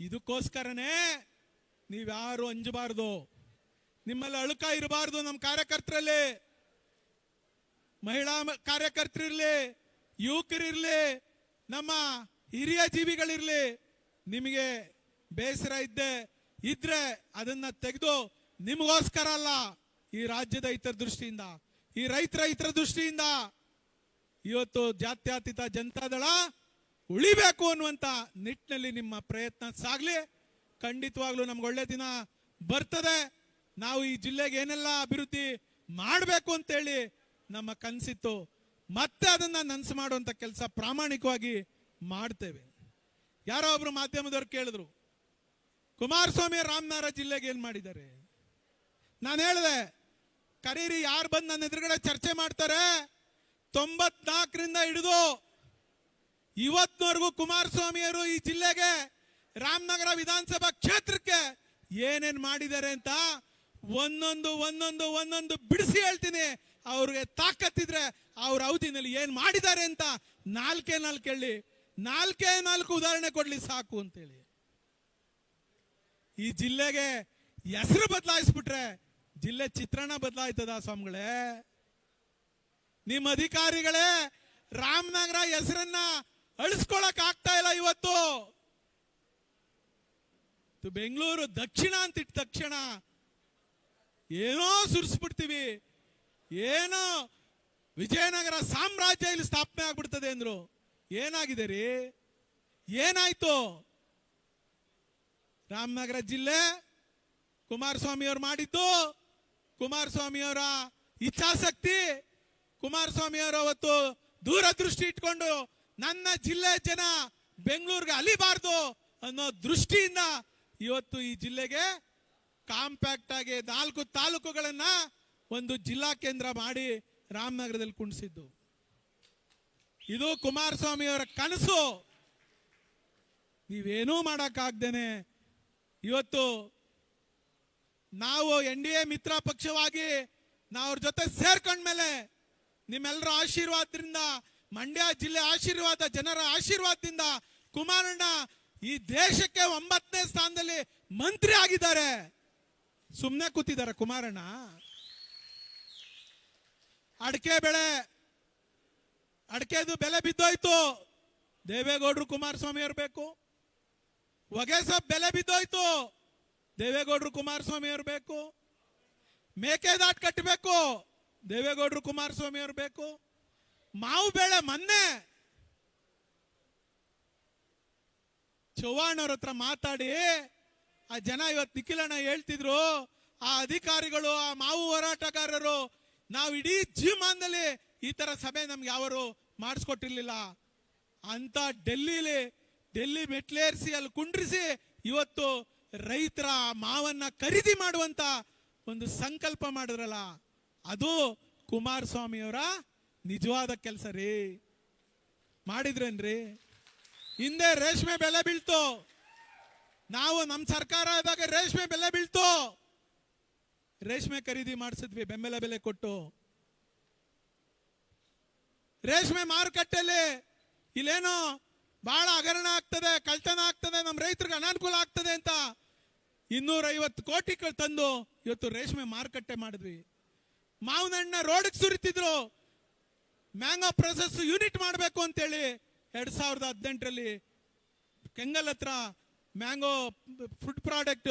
ಇದಕ್ಕೋಸ್ಕರನೇ ನೀವ್ಯಾರು ಅಂಜಬಾರ್ದು. ನಿಮ್ಮಲ್ಲಿ ಅಳುಕ ಇರಬಾರ್ದು ನಮ್ಮ ಕಾರ್ಯಕರ್ತರಲ್ಲಿ. ಮಹಿಳಾ ಕಾರ್ಯಕರ್ತರಿರ್ಲಿ, ಯುವಕರಿರ್ಲಿ, ನಮ್ಮ ಹಿರಿಯ ಜೀವಿಗಳಿರ್ಲಿ, ನಿಮಗೆ ಬೇಸರ ಇದ್ದೆ ಇದ್ರೆ ಅದನ್ನ ತೆಗೆದು ನಿಮಗೋಸ್ಕರ ಅಲ್ಲ, ಈ ರಾಜ್ಯದ ಇತರ ದೃಷ್ಟಿಯಿಂದ, ಈ ರೈತರ ಇತರ ದೃಷ್ಟಿಯಿಂದ. ಇವತ್ತು ಜಾತ್ಯತೀತ ಜನತಾದಳ ಉಳಿಬೇಕು ಅನ್ನುವಂತ ನಿಟ್ಟಿನಲ್ಲಿ ನಿಮ್ಮ ಪ್ರಯತ್ನ ಸಾಗ್ಲಿ. ಖಂಡಿತವಾಗ್ಲೂ ನಮ್ಗೆ ಒಳ್ಳೆ ದಿನ ಬರ್ತದೆ. ನಾವು ಈ ಜಿಲ್ಲೆಗೆ ಏನೆಲ್ಲ ಅಭಿವೃದ್ಧಿ ಮಾಡಬೇಕು ಅಂತೇಳಿ ನಮ್ಮ ಕನಸಿತ್ತು. ಮತ್ತೆ ಅದನ್ನ ನನ್ಸು ಮಾಡುವಂತ ಕೆಲಸ ಪ್ರಾಮಾಣಿಕವಾಗಿ ಮಾಡ್ತೇವೆ. ಯಾರೋ ಒಬ್ರು ಮಾಧ್ಯಮದವ್ರು ಕೇಳಿದ್ರು, ಕುಮಾರಸ್ವಾಮಿ ರಾಮನಗರ ಜಿಲ್ಲೆಗೆ ಏನ್ ಮಾಡಿದ್ದಾರೆ? ನಾನು ಹೇಳಿದೆ, ಕರೀರಿ, ಯಾರು ಬಂದು ನನ್ನ ಎದುರುಗಡೆ ಚರ್ಚೆ ಮಾಡ್ತಾರೆ? ತೊಂಬತ್ನಾಲ್ಕರಿಂದ ಹಿಡಿದು ಇವತ್ತಿನವರೆಗೂ ಕುಮಾರಸ್ವಾಮಿಯವರು ಈ ಜಿಲ್ಲೆಗೆ ರಾಮನಗರ ವಿಧಾನಸಭಾ ಕ್ಷೇತ್ರಕ್ಕೆ ಏನೇನ್ ಮಾಡಿದ್ದಾರೆ ಅಂತ ಒಂದೊಂದು ಒಂದೊಂದು ಒಂದೊಂದು ಬಿಡಿಸಿ ಹೇಳ್ತೀನಿ. ಅವ್ರಿಗೆ ತಾಕತ್ತಿದ್ರೆ ಅವ್ರ ಅವಧಿನಲ್ಲಿ ಏನ್ ಮಾಡಿದ್ದಾರೆ ಅಂತ ನಾಲ್ಕೇ ನಾಲ್ಕು ಹೇಳಿ. ನಾಲ್ಕೇ ನಾಲ್ಕು ಉದಾಹರಣೆ ಕೊಡ್ಲಿ ಸಾಕು ಅಂತೇಳಿ. ಈ ಜಿಲ್ಲೆಗೆ ಹೆಸರು ಬದಲಾಯಿಸ್ಬಿಟ್ರೆ ಜಿಲ್ಲೆ ಚಿತ್ರಣ ಬದಲಾಯ್ತದ ಸ್ವಾಮಿಗಳೇ? ನಿಮ್ಮ ಅಧಿಕಾರಿಗಳೇ ರಾಮನಗರ ಹೆಸರನ್ನ ಅಳಿಸ್ಕೊಳಕ್ ಆಗ್ತಾ ಇಲ್ಲ ಇವತ್ತು. ಬೆಂಗಳೂರು ದಕ್ಷಿಣ ಅಂತ ಇಟ್ಟ ತಕ್ಷಣ ಏನೋ ಸುರಿಸ್ಬಿಡ್ತೀವಿ. ಏನೋ ವಿಜಯನಗರ ಸಾಮ್ರಾಜ್ಯ ಇಲ್ಲಿ ಸ್ಥಾಪನೆ ಆಗ್ಬಿಡ್ತದೆ ಅಂದ್ರು. ಏನಾಗಿದೆ ರೀ? ಏನಾಯ್ತು? ರಾಮನಗರ ಜಿಲ್ಲೆ ಕುಮಾರಸ್ವಾಮಿ ಅವರು ಮಾಡಿದ್ದು. ಕುಮಾರಸ್ವಾಮಿ ಅವರ ಇಚ್ಛಾಶಕ್ತಿ. ಕುಮಾರಸ್ವಾಮಿ ಅವರು ಅವತ್ತು ದೂರದೃಷ್ಟಿ ಇಟ್ಕೊಂಡು ನನ್ನ ಜಿಲ್ಲೆ ಜನ ಬೆಂಗಳೂರಿಗೆ ಅಲಿಬಾರ್ದು ಅನ್ನೋ ದೃಷ್ಟಿಯಿಂದ ಇವತ್ತು ಈ ಜಿಲ್ಲೆಗೆ ಕಾಂಪ್ಯಾಕ್ಟ್ ಆಗಿ ನಾಲ್ಕು ತಾಲೂಕುಗಳನ್ನ ಒಂದು ಜಿಲ್ಲಾ ಕೇಂದ್ರ ಮಾಡಿ ರಾಮನಗರದಲ್ಲಿ ಕುಣಿಸಿದ್ದು ಇದು ಕುಮಾರಸ್ವಾಮಿ ಅವರ ಕನಸು. ನೀವೇನೂ ಮಾಡಕ್ಕಾಗ್ದೇನೆ. ಇವತ್ತು ನಾವು ಎನ್ ಡಿ ಎ ಮಿತ್ರ ಪಕ್ಷವಾಗಿ ನಾವ್ರ ಜೊತೆ ಸೇರ್ಕೊಂಡ್ಮೇಲೆ ನಿಮ್ಮೆಲ್ಲರ ಆಶೀರ್ವಾದದಿಂದ ಮಂಡ್ಯ ಜಿಲ್ಲೆ ಆಶೀರ್ವಾದ, ಜನರ ಆಶೀರ್ವಾದದಿಂದ ಕುಮಾರಣ್ಣ ಈ ದೇಶಕ್ಕೆ ಒಂಬತ್ತನೇ ಸ್ಥಾನದಲ್ಲಿ ಮಂತ್ರಿ ಆಗಿದ್ದಾರೆ. ಸುಮ್ಮನೆ ಕೂತಿದ್ದಾರೆ ಕುಮಾರಣ್ಣ. ಅಡಕೆ ಬೆಳೆ, ಅಡಕೆದು ಬೆಲೆ ಬಿದ್ದೋಯ್ತು. ದೇವೇಗೌಡರು ಕುಮಾರಸ್ವಾಮಿ ಇರಬೇಕು ಬೇಕು. ಹೊಗೆ ಸೊಪ್ಪು ಬೆಲೆ ಬಿದ್ದೋಯ್ತು. ದೇವೇಗೌಡರು ಕುಮಾರಸ್ವಾಮಿ ಇರಬೇಕು ಬೇಕು. ಮೇಕೆದಾಟ್ ಕಟ್ಟಬೇಕು ದೇವೇಗೌಡರು ಕುಮಾರಸ್ವಾಮಿ ಇರಬೇಕು ಬೇಕು. ಮಾವು ಬೇಡ ಮೊನ್ನೆ ಚೌಹಾಣ್ ಅವ್ರ ಹತ್ರ ಮಾತಾಡಿ ಆ ಜನ ಇವತ್ತು ನಿಖಿಲಣ್ಣ ಹೇಳ್ತಿದ್ರು, ಆ ಅಧಿಕಾರಿಗಳು, ಆ ಮಾವು ಹೋರಾಟಗಾರರು, ನಾವು ಇಡೀ ಜೀವಮಾನದಲ್ಲಿ ಈ ತರ ಸಭೆ ನಮ್ಗೆ ಯಾವರು ಮಾಡಿಸ್ಕೊಟ್ಟಿರ್ಲಿಲ್ಲ. ಅಂತ ಡೆಲ್ಲಿಲಿ, ಡೆಲ್ಲಿ ಮೆಟ್ಲೇರಿಸಿ ಅಲ್ಲಿ ಕುಂಡ್ರಿಸಿ ಇವತ್ತು ರೈತರ ಮಾವನ್ನ ಖರೀದಿ ಮಾಡುವಂತ ಒಂದು ಸಂಕಲ್ಪ ಮಾಡಿದ್ರಲ್ಲ, ಅದು ಕುಮಾರಸ್ವಾಮಿಯವರ ನಿಜವಾದ ಕೆಲಸ ರೀ. ಮಾಡಿದ್ರೇನ್ರಿ? ಹಿಂದೆ ರೇಷ್ಮೆ ಬೆಲೆ ಬೀಳ್ತು. ನಾವು ನಮ್ಮ ಸರ್ಕಾರ ಆದಾಗ ರೇಷ್ಮೆ ಬೆಲೆ ಬೀಳ್ತು. ರೇಷ್ಮೆ ಖರೀದಿ ಮಾಡಿಸಿದ್ವಿ, ಬೆಂಬಲ ಬೆಲೆ ಕೊಟ್ಟು. ರೇಷ್ಮೆ ಮಾರುಕಟ್ಟೆಯಲ್ಲಿ ಇಲ್ಲೇನೋ ಬಹಳ ಹಗರಣ ಆಗ್ತದೆ ಕಳ್ತನ ಆಗ್ತದೆ ನಮ್ಮ ರೈತರಿಗೆ ಅನಾನುಕೂಲ ಆಗ್ತದೆ ಅಂತ ಇನ್ನೂರ ಐವತ್ತು ಕೋಟಿ ತಂದು ಇವತ್ತು ರೇಷ್ಮೆ ಮಾರುಕಟ್ಟೆ ಮಾಡಿದ್ವಿ. ಮಾವನಣ್ಣ ರೋಡ್ಗೆ ಸುರಿತಿದ್ರು. ಮ್ಯಾಂಗೋ ಪ್ರೊಸೆಸ್ ಯೂನಿಟ್ ಮಾಡಬೇಕು ಅಂತೇಳಿ ಎರಡ್ ಸಾವಿರದ ಹದಿನೆಂಟರಲ್ಲಿ ಕೆಂಗಲ್ ಹತ್ರ mango food product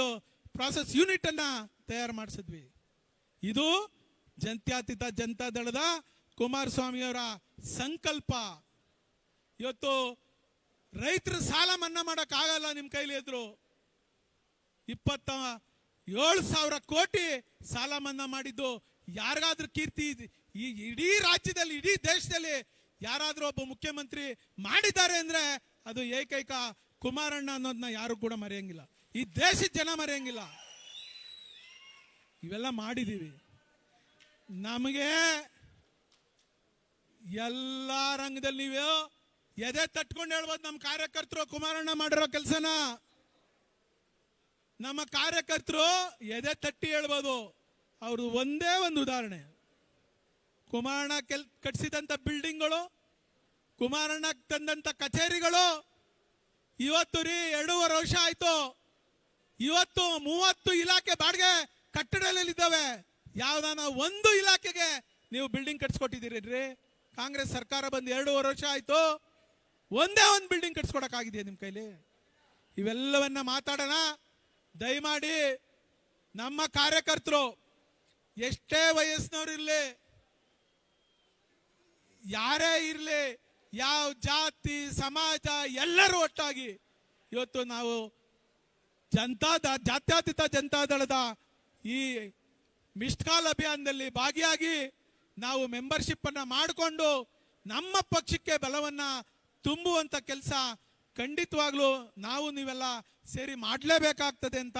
process unit ಅನ್ನ ತಯಾರು ಮಾಡಿಸಿದ್ವಿ. ಇದು ಜನತ್ಯಾತೀತ ಜನತಾ ದಳದ ಕುಮಾರಸ್ವಾಮಿಯವರ ಸಂಕಲ್ಪ. ಇವತ್ತು ರೈತರ ಸಾಲ ಮನ್ನಾ ಮಾಡೋಕ್ಕಾಗಲ್ಲ ಆಗಲ್ಲ ನಿಮ್ ಕೈಲಿ ಇದ್ರು ಇಪ್ಪತ್ತ ಏಳು ಸಾವಿರ ಕೋಟಿ ಸಾಲ ಮನ್ನಾ ಮಾಡಿದ್ದು ಯಾರಿಗಾದ್ರೂ ಕೀರ್ತಿ ಈ ಇಡೀ ರಾಜ್ಯದಲ್ಲಿ, ಇಡೀ ದೇಶದಲ್ಲಿ ಯಾರಾದ್ರೂ ಒಬ್ಬ ಮುಖ್ಯಮಂತ್ರಿ ಮಾಡಿದ್ದಾರೆ ಅಂದ್ರೆ ಅದು ಏಕೈಕ ಕುಮಾರಣ್ಣ ಅನ್ನೋದನ್ನ ಯಾರು ಕೂಡ ಮರೆಯಂಗಿಲ್ಲ. ಈ ದೇಶದ ಜನ ಮರೆಯಂಗಿಲ್ಲ. ಇವೆಲ್ಲ ಮಾಡಿದೀವಿ. ನಮಗೆ ಎಲ್ಲ ರಂಗದಲ್ಲಿ ನೀವು ಎದೆ ತಟ್ಕೊಂಡು ಹೇಳ್ಬೋದು, ನಮ್ಮ ಕಾರ್ಯಕರ್ತರು ಕುಮಾರಣ್ಣ ಮಾಡಿರೋ ಕೆಲಸನ. ನಮ್ಮ ಕಾರ್ಯಕರ್ತರು ಎದೆ ತಟ್ಟಿ ಹೇಳ್ಬೋದು. ಅವ್ರದ್ದು ಒಂದೇ ಒಂದು ಉದಾಹರಣೆ. ಕುಮಾರಣ್ಣ ಕೆಲ್ ಕಟ್ಟಿಸಿದಂಥ ಬಿಲ್ಡಿಂಗ್ಗಳು, ಕುಮಾರಣ್ಣ ತಂದಂಥ ಕಚೇರಿಗಳು, ಇವತ್ತು ರೀ ಎರಡೂವರೆ ವರ್ಷ ಆಯಿತು. ಇವತ್ತು ಮೂವತ್ತು ಇಲಾಖೆ ಬಾಡಿಗೆ ಕಟ್ಟಡದಲ್ಲಿದ್ದಾವೆ ಯಾವ್ದಾನ ಒಂದು ಇಲಾಖೆಗೆ ನೀವು ಬಿಲ್ಡಿಂಗ್ ಕಟ್ಸ್ಕೊಟ್ಟಿದ್ದೀರಿ ಕಾಂಗ್ರೆಸ್ ಸರ್ಕಾರ ಬಂದು ಎರಡೂವರೆ ವರ್ಷ ಆಯಿತು. ಒಂದೇ ಒಂದು ಬಿಲ್ಡಿಂಗ್ ಕಟ್ಸ್ಕೊಡಕ್ಕಾಗಿದೆಯಾ ನಿಮ್ಮ ಕೈಲಿ? ಇವೆಲ್ಲವನ್ನ ಮಾತಾಡೋಣ. ದಯಮಾಡಿ ನಮ್ಮ ಕಾರ್ಯಕರ್ತರು, ಎಷ್ಟೇ ವಯಸ್ಸಿನವ್ರು ಇರಲಿ ಯಾರೇ ಇರಲಿ, ಯಾವ ಜಾತಿ, ಸಮಾಜ, ಎಲ್ಲರೂ ಒಟ್ಟಾಗಿ ಇವತ್ತು ನಾವು ಜನತಾ ಜಾತ್ಯತೀತ ಜನತಾದಳದ ಈ ಮಿಸ್ಡ್ ಕಾಲ್ ಅಭಿಯಾನದಲ್ಲಿ ಭಾಗಿಯಾಗಿ ನಾವು ಮೆಂಬರ್ಶಿಪ್ ಅನ್ನ ಮಾಡಿಕೊಂಡು ನಮ್ಮ ಪಕ್ಷಕ್ಕೆ ಬಲವನ್ನ ತುಂಬುವಂತ ಕೆಲಸ ಖಂಡಿತವಾಗ್ಲೂ ನಾವು ನೀವೆಲ್ಲ ಸೇರಿ ಮಾಡಲೇಬೇಕಾಗ್ತದೆ ಅಂತ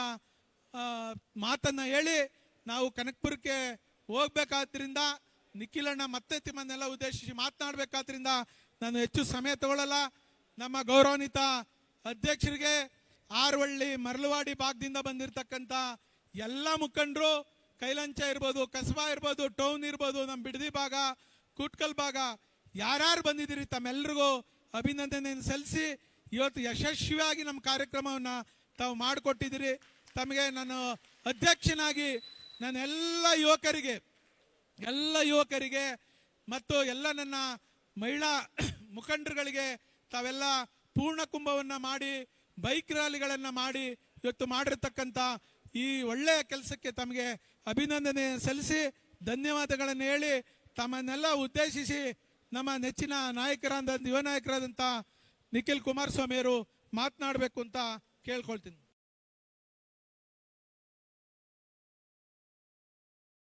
ಮಾತನ್ನ ಹೇಳಿ ನಾವು ಕನಕಪುರಕ್ಕೆ ಹೋಗ್ಬೇಕಾದ್ರಿಂದ ನಿಖಿಲಣ್ಣ ಮತ್ತೆ ತಿಮ್ಮನ್ನೆಲ್ಲ ಉದ್ದೇಶಿಸಿ ಮಾತನಾಡ್ಬೇಕಾದ್ರಿಂದ ನಾನು ಹೆಚ್ಚು ಸಮಯ ತಗೊಳ್ಳಲ್ಲ. ನಮ್ಮ ಗೌರವಾನ್ವಿತ ಅಧ್ಯಕ್ಷರಿಗೆ ಆರ್ವಳ್ಳಿ ಮರಳುವಾಡಿ ಭಾಗದಿಂದ ಬಂದಿರತಕ್ಕಂಥ ಎಲ್ಲ ಮುಖಂಡರು, ಕೈಲಂಚ ಇರ್ಬೋದು, ಕಸಬಾ ಇರ್ಬೋದು, ಟೌನ್ ಇರ್ಬೋದು, ನಮ್ಮ ಬಿಡದಿ ಭಾಗ, ಕುಟ್ಕಲ್ ಭಾಗ, ಯಾರ್ಯಾರು ಬಂದಿದ್ದೀರಿ ತಮ್ಮೆಲ್ರಿಗೂ ಅಭಿನಂದನೆಯನ್ನು ಸಲ್ಲಿಸಿ ಇವತ್ತು ಯಶಸ್ವಿಯಾಗಿ ನಮ್ಮ ಕಾರ್ಯಕ್ರಮವನ್ನು ತಾವು ಮಾಡಿಕೊಟ್ಟಿದ್ದೀರಿ. ತಮಗೆ ನಾನು ಅಧ್ಯಕ್ಷನಾಗಿ ನಾನು ಎಲ್ಲ ಯುವಕರಿಗೆ ಎಲ್ಲ ಯುವಕರಿಗೆ ಮತ್ತು ಎಲ್ಲ ನನ್ನ ಮಹಿಳಾ ಮುಖಂಡರುಗಳಿಗೆ ತಾವೆಲ್ಲ ಪೂರ್ಣ ಕುಂಭವನ್ನು ಮಾಡಿ, ಬೈಕ್ ರ್ಯಾಲಿಗಳನ್ನ ಮಾಡಿ ಇವತ್ತು ಮಾಡಿರ್ತಕ್ಕಂಥ ಈ ಒಳ್ಳೆಯ ಕೆಲಸಕ್ಕೆ ತಮಗೆ ಅಭಿನಂದನೆ ಸಲ್ಲಿಸಿ, ಧನ್ಯವಾದಗಳನ್ನು ಹೇಳಿ ತಮ್ಮನ್ನೆಲ್ಲ ಉದ್ದೇಶಿಸಿ ನಮ್ಮ ನೆಚ್ಚಿನ ನಾಯಕರಾದ ಯುವ ನಾಯಕರಾದಂಥ ನಿಖಿಲ್ ಕುಮಾರಸ್ವಾಮಿಯವರು ಮಾತನಾಡಬೇಕು ಅಂತ ಕೇಳ್ಕೊಳ್ತೀನಿ.